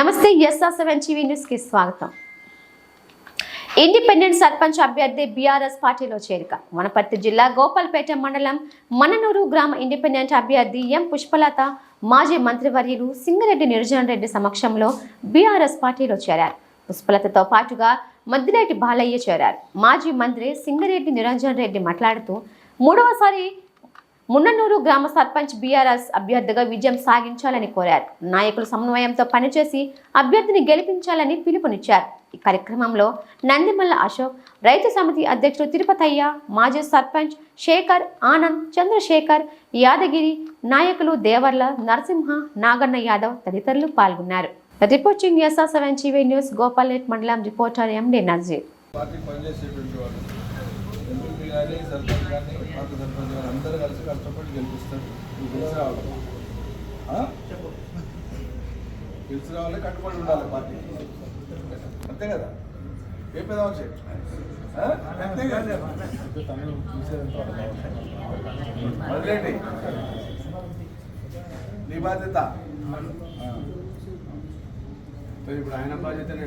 నమస్తే SR seven TV న్యూస్కి స్వాగతం. ఇండిపెండెంట్ సర్పంచ్ అభ్యర్థి బీఆర్ఎస్ పార్టీలో చేరిక. వనపర్తి జిల్లా గోపాల్పేట మండలం మననూరు గ్రామ ఇండిపెండెంట్ అభ్యర్థి ఎం పుష్పలత మాజీ మంత్రివర్యులు సింగరెడ్డి నిరంజన్ రెడ్డి సమక్షంలో బీఆర్ఎస్ పార్టీలో చేరారు. పుష్పలతతో పాటుగా మద్దిరెడ్డి బాలయ్య చేరారు. మాజీ మంత్రి సింగరెడ్డి నిరంజన్ రెడ్డి మాట్లాడుతూ మూడవసారి మున్ననూరు గ్రామ సర్పంచ్ బీఆర్ఎస్ అభ్యర్థిగా విజయం సాగించాలని కోరారు. నాయకులు సమన్వయంతో పనిచేసి అభ్యర్థిని గెలిపించాలని పిలుపునిచ్చారు. ఈ కార్యక్రమంలో నందిమల్ల అశోక్ రైతు సమితి అధ్యక్షుడు తిరుపతయ్య మాజీ సర్పంచ్ శేఖర్ ఆనంద్ చంద్రశేఖర్ యాదగిరి నాయకులు దేవర్ల నరసింహ నాగన్న యాదవ్ తదితరులు పాల్గొన్నారు. Reporting SR seven TV news గోపాల్నేట్ మండలం రిపోర్టర్ ఎండి నజీర్. ఎంపీ కానీ సర్పంచ్ కానీ పాత సర్పంచ్ కానీ అందరూ కలిసి కష్టపడి గెలిపిస్తారు. గెలిచి రావాలి. గెలిచి రావాలి కట్టుబడి ఉండాలి పార్టీ. అంతే కదా? ఏ పెద్ద వచ్చే అంతే కదా? మొదలెండి నీ బాధ్యత. ఇప్పుడు ఆయన బాధ్యతనే